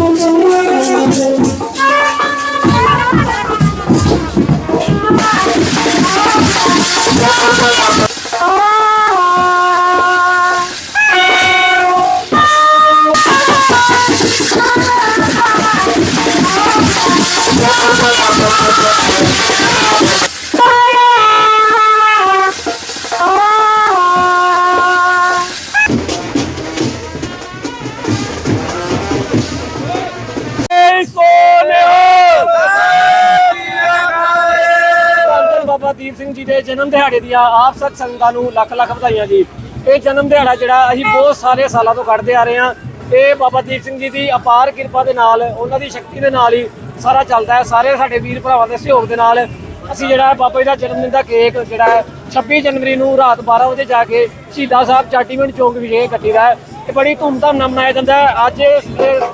Música ਦੇ ਜਨਮ ਦਿਹਾੜੇ ਦੀਆਂ ਆਪ ਸਤ ਸੰਗਤਾਂ ਨੂੰ ਲੱਖ ਲੱਖ ਵਧਾਈਆਂ ਜੀ। ਇਹ ਜਨਮ ਦਿਹਾੜਾ ਜਿਹੜਾ ਅਸੀਂ ਬਹੁਤ ਸਾਰੇ ਸਾਲਾਂ ਤੋਂ ਕੱਢਦੇ ਆ ਰਹੇ ਹਾਂ। ਇਹ ਬਾਬਾ ਦੀਪ ਸਿੰਘ ਜੀ ਦੀ ਅਪਾਰ ਕਿਰਪਾ ਦੇ ਨਾਲ, ਉਹਨਾਂ ਦੀ ਸ਼ਕਤੀ ਦੇ ਨਾਲ ਹੀ ਸਾਰਾ ਚੱਲਦਾ ਹੈ। ਸਾਰੇ ਸਾਡੇ ਵੀਰ ਭਰਾਵਾਂ ਦੇ ਸਹਿਯੋਗ ਦੇ ਨਾਲ ਅਸੀਂ ਜਿਹੜਾ ਬਾਬਾ ਜੀ ਦਾ ਜਨਮ ਦਿਨ ਦਾ ਕੇਕ ਜਿਹੜਾ ਹੈ 26 ਜਨਵਰੀ ਨੂੰ ਰਾਤ 12 ਵਜੇ ਜਾ ਕੇ ਸ਼ਹੀਦਾਂ ਸਾਹਿਬ ਚਾਟੀਵਿੰਡ ਚੌਂਕ ਵਿਖੇ ਕੱਟੀਦਾ ਹੈ। ਇਹ ਬੜੀ ਧੂਮਧਾਮ ਨਾਲ ਮਨਾਇਆ ਜਾਂਦਾ ਹੈ। ਅੱਜ ਇਸ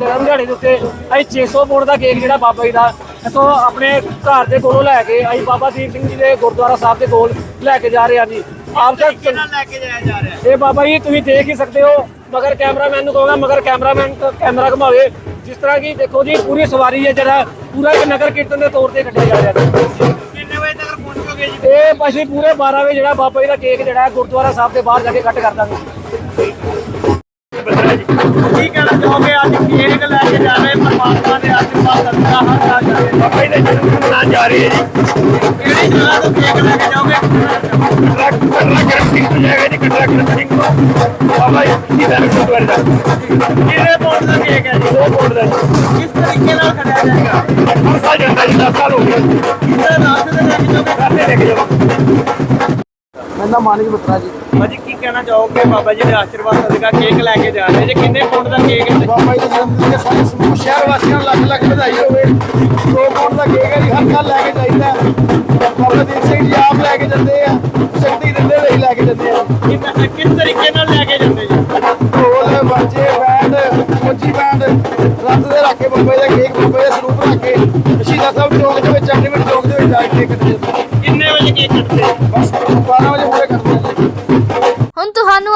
ਜਨਮ ਦਿਹਾੜੇ ਦੇ ਉੱਤੇ ਅਸੀਂ 600 ਪੌਂਡ ਦਾ ਕੇਕ ਜਿਹੜਾ ਬਾਬਾ ਜੀ ਦਾ ਇਥੋਂ ਆਪਣੇ ਘਰ ਦੇ ਕੋਲੋਂ ਲੈ ਕੇ ਅਸੀਂ ਬਾਬਾ ਦੀਪ ਸਿੰਘ ਜੀ ਦੇ ਗੁਰਦੁਆਰਾ ਸਾਹਿਬ ਦੇ ਕੋਲ ਲੈ ਕੇ ਜਾ ਰਹੇ ਹਾਂ ਜੀ। ਆਪ ਤੱਕ ਲੈ ਕੇ ਜਾਇਆ ਜਾ ਰਿਹਾ? ਇਹ ਬਾਬਾ ਜੀ ਤੁਸੀਂ ਦੇਖ ਹੀ ਸਕਦੇ ਹੋ ਮਗਰ ਕੈਮਰਾਮੈਨ ਨੂੰ ਕਹੋਗਾ ਮਗਰ ਕੈਮਰਾਮੈਨ ਕੈਮਰਾ ਘੁਮਾਵੇ। ਜਿਸ ਤਰ੍ਹਾਂ ਕਿ ਦੇਖੋ ਜੀ ਪੂਰੀ ਸਵਾਰੀ ਹੈ ਜਿਹੜਾ ਪੂਰਾ ਇੱਕ ਨਗਰ ਕੀਰਤਨ ਦੇ ਤੌਰ ਤੇ ਕੱਢਿਆ ਜਾ ਰਿਹਾ ਹੈ ਕਿੰਨੇ ਵਜੇ ਤੱਕ ਪਹੁੰਚੋਗੇ ਜੀ? ਇਹ ਅਸੀਂ ਪੂਰੇ 12 ਵਜੇ ਜਿਹੜਾ ਬਾਬਾ ਜੀ ਦਾ ਕੇਕ ਜਿਹੜਾ ਹੈ ਗੁਰਦੁਆਰਾ ਸਾਹਿਬ ਦੇ ਬਾਹਰ ਜਾ ਕੇ ਕੱਟ ਕਰ ਦਾਂਗੇ। ਕੀ ਕਹਿਣਾ ਚਾਹੋਗੇ ਅੱਜ ਕੇਕ ਲੈ ਕੇ ਜਾ ਰਹੇ ਪਰਮਾਤਮਾ ਦੇ ਆਸ਼ੀਰਵਾਦ ਸਦਕਾ ਹਰ ਸਾਲ ਜਾ ਰਹੇ ਬਾਬਾ ਜੀ ਦੇ ਜਨਮ ਮਨਾਉਣ ਜਾ ਰਹੇ ਹੈ ਜੀ। ਕਿਹੜੀ ਜਗ੍ਹਾ ਤੋਂ ਕੇਕ ਲੈ ਕੇ ਜਾਓਗੇ? ਟਰੱਕ ਟਰੱਕ ਸਿੰਘ ਤੋਂ ਜਾਏਗਾ ਜੀ ਟਰੱਕ ਸਿੰਘ ਤੋਂ ਬਾਬਾ ਜੀ ਦਾ ਗੁਰਦੁਆਰੇ ਦਾ ਕਿੰਨੇ ਪੌਂਡ ਦਾ ਕੇਕ ਹੈ ਜੀ? ਉਹ ਬੋਰਡ ਦਾ ਕਿਸ ਤਰੀਕੇ ਨਾਲ ਖੜਿਆ ਜਾਏਗਾ? ਹਰ ਸਾਲ ਜਾਂਦਾ ਜੀ 10 ਸਾਲ ਹੋ ਗਏ। ਕਿੰਨੇ ਰਾਸਤੇ ਤੇ ਲੈ ਕੇ ਜਾਓਗੇ ਕਰਦੇ ਲੈ ਕੇ ਜਾਓ ਮੇਰਾ ਮਾਨਿਕ ਬਤਰਾ ਜੀ। ਭਾਜੀ ਕੀ ਕਹਿਣਾ ਚਾਹੋਗੇ? ਬਾਬਾ ਜੀ ਦੇ ਆਸ਼ੀਰਵਾਦ ਸਦਕਾ ਕੇਕ ਲੈ ਕੇ ਜਾ ਰਹੇ ਜੀ ਕਿੰਨੇ ਪੌਂਡ ਦਾ ਕੇਕ ਹੈ? ਬਾਬਾ ਜੀ ਦੇ ਜਨਮ ਦਿਨ ਦੇ ਸਾਰੇ ਸਮੂਹ ਸ਼ਹਿਰ ਵਾਸੀਆਂ ਨੂੰ ਲੱਖ ਲੱਖ ਵਧਾਈ ਹੋਵੇ। ਦੋ ਪੌਂਡ ਦਾ ਕੇਕ ਹੈ ਜੀ ਹਰ ਸਾਲ ਲੈ ਕੇ ਜਾਈਦਾ। ਬਾਬਾ ਦੀਪ ਸਿੰਘ ਜੀ ਆਪ ਲੈ ਕੇ ਜਾਂਦੇ ਆ ਸ਼ਕਤੀ ਦਿੰਦੇ ਲਈ ਲੈ ਕੇ ਜਾਂਦੇ ਆ। ਕਿਸ ਤਰੀਕੇ ਨਾਲ ਲੈ ਕੇ ਜਾਂਦੇ ਜੀ? ਢੋਲ ਬਾਜੇ ਬੈਂਡ ਮੋਚੀ ਬੈਂਡ ਰੱਤ ਦੇ ਰੱਖ ਕੇ ਬਾਬਾ ਦਾ ਕੇਕ ਬਾਬਾ ਦਾ ਸਰੂਪ ਰੱਖ ਕੇ ਸ਼ਹੀਦਾਂ ਸਾਹਿਬ ਚੌਕ ਦੇ ਵਿੱਚ ਚੰਡੀਗੜ੍ਹ ਚੌਕ ਦੇ ਵਿੱਚ ਜਾ ਕੇ ਕੇਕ ਕੱਟਦੇ ਕਿੰਨੇ ਵਜੇ ਕੇਕ ਕੱਟਦੇ? ਬਸ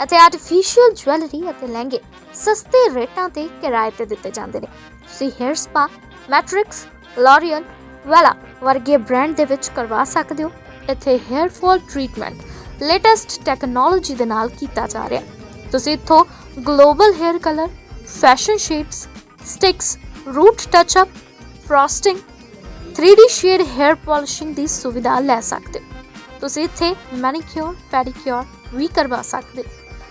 ਅਤੇ ਆਰਟੀਫੀਸ਼ੀਅਲ ਜੁਐਲਰੀ ਅਤੇ ਲਹਿੰਗੇ ਸਸਤੇ ਰੇਟਾਂ ਤੇ ਕਿਰਾਏ ਤੇ ਦਿੱਤੇ ਜਾਂਦੇ ਨੇ। ਤੁਸੀਂ hair spa Matrix L'Oreal Wella ਵਰਗੇ ਬ੍ਰਾਂਡ ਦੇ ਵਿੱਚ ਕਰਵਾ ਸਕਦੇ ਹੋ। ਇੱਥੇ hair fall treatment latest technology ਦੇ ਨਾਲ ਕੀਤਾ ਜਾ ਰਿਹਾ ਤੁਸੀਂ ਇੱਥੋਂ global hair colour fashion shades sticks root touch up frosting 3D shade hair polishing ਦੀ ਸੁਵਿਧਾ ਲੈ ਸਕਦੇ ਹੋ। ਤੁਸੀਂ ਇੱਥੇ ਮੈਨੀਕਿਉਰ ਪੈਡੀਕਿਉਰ ਵੀ ਕਰਵਾ ਸਕਦੇ ਹੋ।